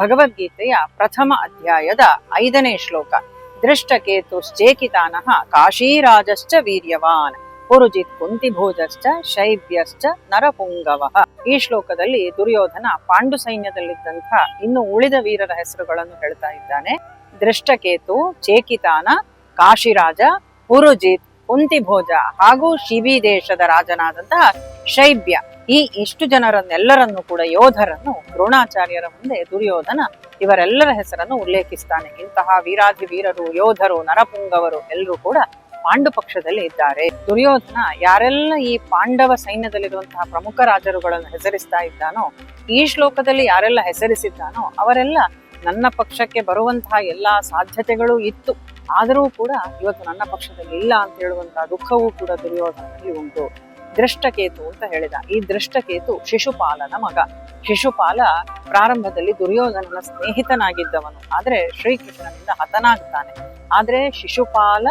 ಭಗವದ್ಗೀತೆಯ ಪ್ರಥಮ ಅಧ್ಯಾಯದ ಐದನೇ ಶ್ಲೋಕ. ದೃಷ್ಟಕೇತುಶ್ಚೇಕಿತಾನಃ ಕಾಶೀರಾಜಶ್ಚ ವೀರ್ಯವಾನ್, ಪುರುಜಿತ್ ಕುಂತಿಭೋಜಶ್ಚ ಶೈವ್ಯಶ್ಚ ನರಪುಂಗವ. ಈ ಶ್ಲೋಕದಲ್ಲಿ ದುರ್ಯೋಧನ ಪಾಂಡು ಸೈನ್ಯದಲ್ಲಿದ್ದಂಥ ಇನ್ನು ಉಳಿದ ವೀರರ ಹೆಸರುಗಳನ್ನು ಹೇಳ್ತಾ ಇದ್ದಾನೆ. ದೃಷ್ಟಕೇತು ಚೇಕಿತಾನ ಕಾಶಿರಾಜ, ಪುರುಜಿತ್, ಕುಂತಿಭೋಜ ಹಾಗೂ ಶಿಬಿ ದೇಶದ ರಾಜನಾದಂತಹ ಶೈಬ್ಯ ಈ ಇಷ್ಟು ಜನರನ್ನೆಲ್ಲರನ್ನು ಕೂಡ ಯೋಧರನ್ನು, ದ್ರೋಣಾಚಾರ್ಯರ ಮುಂದೆ ದುರ್ಯೋಧನ ಇವರೆಲ್ಲರ ಹೆಸರನ್ನು ಉಲ್ಲೇಖಿಸ್ತಾನೆ. ಇಂತಹ ವೀರಾದಿ ವೀರರು, ಯೋಧರು, ನರಪುಂಗವರು ಎಲ್ಲರೂ ಕೂಡ ಪಾಂಡು ಪಕ್ಷದಲ್ಲಿ ಇದ್ದಾರೆ. ದುರ್ಯೋಧನ ಯಾರೆಲ್ಲ ಈ ಪಾಂಡವ ಸೈನ್ಯದಲ್ಲಿರುವಂತಹ ಪ್ರಮುಖ ರಾಜರುಗಳನ್ನು ಹೆಸರಿಸ್ತಾ ಇದ್ದಾನೋ, ಈ ಶ್ಲೋಕದಲ್ಲಿ ಯಾರೆಲ್ಲ ಹೆಸರಿಸಿದ್ದಾನೋ ಅವರೆಲ್ಲ ನನ್ನ ಪಕ್ಷಕ್ಕೆ ಬರುವಂತಹ ಎಲ್ಲಾ ಸಾಧ್ಯತೆಗಳು ಇತ್ತು. ಆದರೂ ಕೂಡ ಇವತ್ತು ನನ್ನ ಪಕ್ಷದಲ್ಲಿ ಇಲ್ಲ ಅಂತ ಹೇಳುವಂತಹ ದುಃಖವೂ ಕೂಡ ದುರ್ಯೋಧನದಲ್ಲಿ ಉಂಟು. ದೃಷ್ಟಕೇತು ಅಂತ ಹೇಳಿದ. ಈ ದೃಷ್ಟಕೇತು ಶಿಶುಪಾಲನ ಮಗ. ಶಿಶುಪಾಲ ಪ್ರಾರಂಭದಲ್ಲಿ ದುರ್ಯೋಧನನ ಸ್ನೇಹಿತನಾಗಿದ್ದವನು. ಆದ್ರೆ ಶ್ರೀಕೃಷ್ಣನಿಂದ ಹತನಾಗ್ತಾನೆ. ಆದ್ರೆ ಶಿಶುಪಾಲ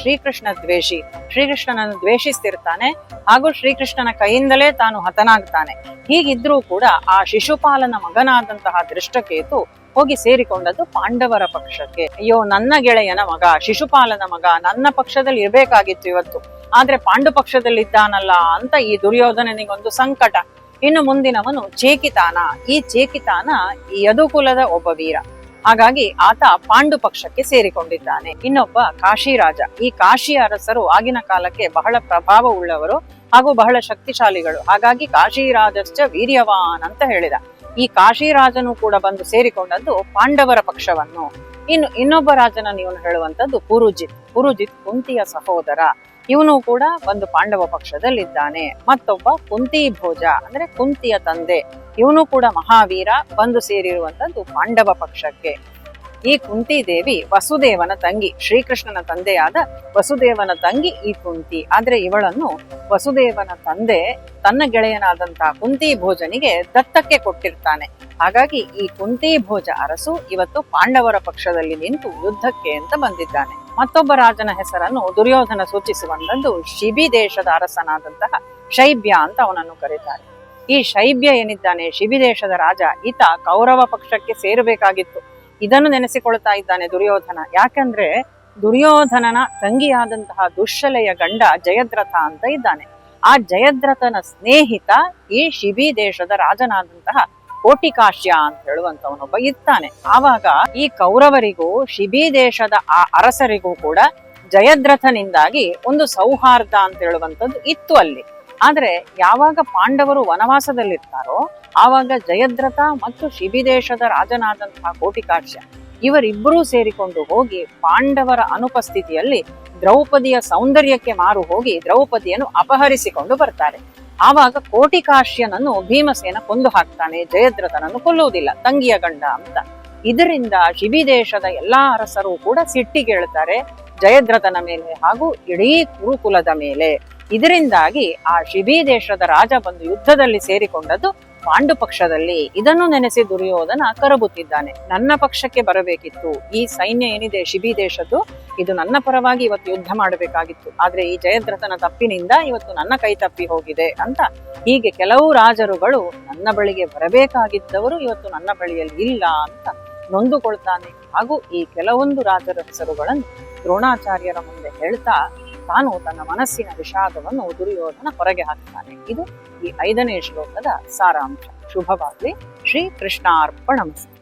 ಶ್ರೀಕೃಷ್ಣ ದ್ವೇಷಿ. ಶ್ರೀಕೃಷ್ಣನನ್ನು ದ್ವೇಷಿಸ್ತಿರ್ತಾನೆ. ಹಾಗೂ ಶ್ರೀಕೃಷ್ಣನ ಕೈಯಿಂದಲೇ ತಾನು ಹತನಾಗ್ತಾನೆ. ಹೀಗಿದ್ರೂ ಕೂಡ ಆ ಶಿಶುಪಾಲನ ಮಗನಾದಂತಹ ದೃಷ್ಟಕೇತು ಹೋಗಿ ಸೇರಿಕೊಂಡದ್ದು ಪಾಂಡವರ ಪಕ್ಷಕ್ಕೆ. ಅಯ್ಯೋ, ನನ್ನ ಗೆಳೆಯನ ಮಗ, ಶಿಶುಪಾಲನ ಮಗ, ನನ್ನ ಪಕ್ಷದಲ್ಲಿ ಇರ್ಬೇಕಾಗಿತ್ತು ಇವತ್ತು. ಆದ್ರೆ ಪಾಂಡು ಪಕ್ಷದಲ್ಲಿದ್ದಾನಲ್ಲ ಅಂತ ಈ ದುರ್ಯೋಧನನಿಗೊಂದು ಸಂಕಟ. ಇನ್ನು ಮುಂದಿನವನು ಚೇಕಿತಾನ. ಈ ಚೇಕಿತಾನ ಈ ಯದುಕುಲದ ಒಬ್ಬ ವೀರ. ಹಾಗಾಗಿ ಆತ ಪಾಂಡು ಪಕ್ಷಕ್ಕೆ ಸೇರಿಕೊಂಡಿದ್ದಾನೆ. ಇನ್ನೊಬ್ಬ ಕಾಶಿರಾಜ. ಈ ಕಾಶಿ ಅರಸರು ಆಗಿನ ಕಾಲಕ್ಕೆ ಬಹಳ ಪ್ರಭಾವ ಉಳ್ಳವರು ಹಾಗೂ ಬಹಳ ಶಕ್ತಿಶಾಲಿಗಳು. ಹಾಗಾಗಿ ಕಾಶಿರಾಜಶ್ಚ ವೀರ್ಯವಾನ್ ಅಂತ ಹೇಳಿದ. ಈ ಕಾಶಿರಾಜನು ಕೂಡ ಬಂದು ಸೇರಿಕೊಂಡದ್ದು ಪಾಂಡವರ ಪಕ್ಷವನ್ನು. ಇನ್ನು ಇನ್ನೊಬ್ಬ ರಾಜನ ನೀವು ಹೇಳುವಂತದ್ದು ಪುರುಜಿತ್. ಪುರುಜಿತ್ ಕುಂತಿಯ ಸಹೋದರ. ಇವನು ಕೂಡ ಒಂದು ಪಾಂಡವ ಪಕ್ಷದಲ್ಲಿದ್ದಾನೆ. ಮತ್ತೊಬ್ಬ ಕುಂತಿ ಭೋಜ, ಅಂದ್ರೆ ಕುಂತಿಯ ತಂದೆ. ಇವನು ಕೂಡ ಮಹಾವೀರ ಬಂದು ಸೇರಿರುವಂತದ್ದು ಪಾಂಡವ ಪಕ್ಷಕ್ಕೆ. ಈ ಕುಂತಿ ದೇವಿ ವಸುದೇವನ ತಂಗಿ, ಶ್ರೀಕೃಷ್ಣನ ತಂದೆಯಾದ ವಸುದೇವನ ತಂಗಿ ಈ ಕುಂತಿ. ಆದ್ರೆ ಇವಳನ್ನು ವಸುದೇವನ ತಂದೆ, ತನ್ನ ಗೆಳೆಯನಾದಂತಹ ಕುಂತಿ ಭೋಜನಿಗೆ ದತ್ತಕ್ಕೆ ಕೊಟ್ಟಿರ್ತಾನೆ. ಹಾಗಾಗಿ ಈ ಕುಂತಿ ಭೋಜ ಅರಸು ಇವತ್ತು ಪಾಂಡವರ ಪಕ್ಷದಲ್ಲಿ ನಿಂತು ಯುದ್ಧಕ್ಕೆ ಅಂತ ಬಂದಿದ್ದಾನೆ. ಮತ್ತೊಬ್ಬ ರಾಜನ ಹೆಸರನ್ನು ದುರ್ಯೋಧನ ಸೂಚಿಸುವಂತದ್ದು ಶಿಬಿ ದೇಶದ ಅರಸನಾದಂತಹ ಶೈಬ್ಯ ಅಂತ ಅವನನ್ನು ಕರೀತಾರೆ. ಈ ಶೈಬ್ಯ ಏನಿದ್ದಾನೆ? ಶಿಬಿ ದೇಶದ ರಾಜ. ಈತ ಕೌರವ ಪಕ್ಷಕ್ಕೆ ಸೇರಬೇಕಾಗಿತ್ತು. ಇದನ್ನು ನೆನೆಸಿಕೊಳ್ತಾ ಇದ್ದಾನೆ ದುರ್ಯೋಧನ. ಯಾಕಂದ್ರೆ ದುರ್ಯೋಧನನ ತಂಗಿಯಾದಂತಹ ದುಶ್ಶಲೆಯ ಗಂಡ ಜಯದ್ರಥ ಅಂತ ಇದ್ದಾನೆ. ಆ ಜಯದ್ರಥನ ಸ್ನೇಹಿತ ಈ ಶಿಬಿ ದೇಶದ ರಾಜನಾದಂತಹ ಕೋಟಿಕಾಶ್ಯ ಅಂತ ಹೇಳುವಂತವನೊಬ್ಬ ಇರ್ತಾನೆ. ಆವಾಗ ಈ ಕೌರವರಿಗೂ, ಶಿಬಿ ದೇಶದ ಆ ಅರಸರಿಗೂ ಕೂಡ ಜಯದ್ರಥನಿಂದಾಗಿ ಒಂದು ಸೌಹಾರ್ದ ಅಂತ ಹೇಳುವಂಥದ್ದು ಇತ್ತು ಅಲ್ಲಿ. ಆದ್ರೆ ಯಾವಾಗ ಪಾಂಡವರು ವನವಾಸದಲ್ಲಿರ್ತಾರೋ, ಆವಾಗ ಜಯದ್ರಥ ಮತ್ತು ಶಿಬಿ ದೇಶದ ರಾಜನಾದಂತಹ ಕೋಟಿಕಾಶ್ಯ ಇವರಿಬ್ಬರೂ ಸೇರಿಕೊಂಡು ಹೋಗಿ ಪಾಂಡವರ ಅನುಪಸ್ಥಿತಿಯಲ್ಲಿ ದ್ರೌಪದಿಯ ಸೌಂದರ್ಯಕ್ಕೆ ಮಾರು ಹೋಗಿ ದ್ರೌಪದಿಯನ್ನು ಅಪಹರಿಸಿಕೊಂಡು ಬರ್ತಾರೆ. ಆವಾಗ ಕೋಟಿಕಾಶ್ಯನನ್ನು ಭೀಮಸೇನ ಕೊಂದು ಹಾಕ್ತಾನೆ, ಜಯದ್ರಥನನ್ನು ಕೊಲ್ಲುವುದಿಲ್ಲ, ತಂಗಿಯ ಗಂಡ ಅಂತ. ಇದರಿಂದ ಶಿಬಿ ದೇಶದ ಎಲ್ಲಾ ಅರಸರು ಕೂಡ ಸಿಟ್ಟಿಗೇಳ್ತಾರೆ, ಜಯದ್ರಥನ ಮೇಲೆ ಹಾಗೂ ಇಡೀ ಕುರುಕುಲದ ಮೇಲೆ. ಇದರಿಂದಾಗಿ ಆ ಶಿಬಿ ದೇಶದ ರಾಜ ಬಂದು ಯುದ್ಧದಲ್ಲಿ ಸೇರಿಕೊಂಡದ್ದು ಪಾಂಡು ಪಕ್ಷದಲ್ಲಿ ಇದನ್ನು ನೆನೆಸಿ ದುರ್ಯೋಧನ ಕರಬುತ್ತಿದ್ದಾನೆ ನನ್ನ ಪಕ್ಷಕ್ಕೆ ಬರಬೇಕಿತ್ತು. ಈ ಸೈನ್ಯ ಏನಿದೆ, ಶಿಬಿ ದೇಶದ್ದು, ಇದು ನನ್ನ ಪರವಾಗಿ ಇವತ್ತು ಯುದ್ಧ ಮಾಡಬೇಕಾಗಿತ್ತು. ಆದ್ರೆ ಈ ಜಯದ್ರಥನ ತಪ್ಪಿನಿಂದ ಇವತ್ತು ನನ್ನ ಕೈ ತಪ್ಪಿ ಹೋಗಿದೆ ಅಂತ ಹೀಗೆ ಕೆಲವು ರಾಜರುಗಳು ನನ್ನ ಬಳಿಗೆ ಬರಬೇಕಾಗಿದ್ದವರು ಇವತ್ತು ನನ್ನ ಬಳಿಯಲ್ಲಿ ಇಲ್ಲ ಅಂತ ನೊಂದುಕೊಳ್ತಾನೆ. ಹಾಗೂ ಈ ಕೆಲವೊಂದು ರಾಜರ ಹೆಸರುಗಳನ್ನು ದ್ರೋಣಾಚಾರ್ಯರ ಮುಂದೆ ಹೇಳ್ತಾ ತಾನು ತನ್ನ ಮನಸ್ಸಿನ ವಿಷಾದವನ್ನು ದುರ್ಯೋಧನ ಹೊರಗೆ ಹಾಕ್ತಾನೆ. ಇದು ಈ ಐದನೇ ಶ್ಲೋಕದ ಸಾರಾಂಶ. ಶುಭವಾಗಲಿ. ಶ್ರೀ ಕೃಷ್ಣಾರ್ಪಣಮಸ್ತು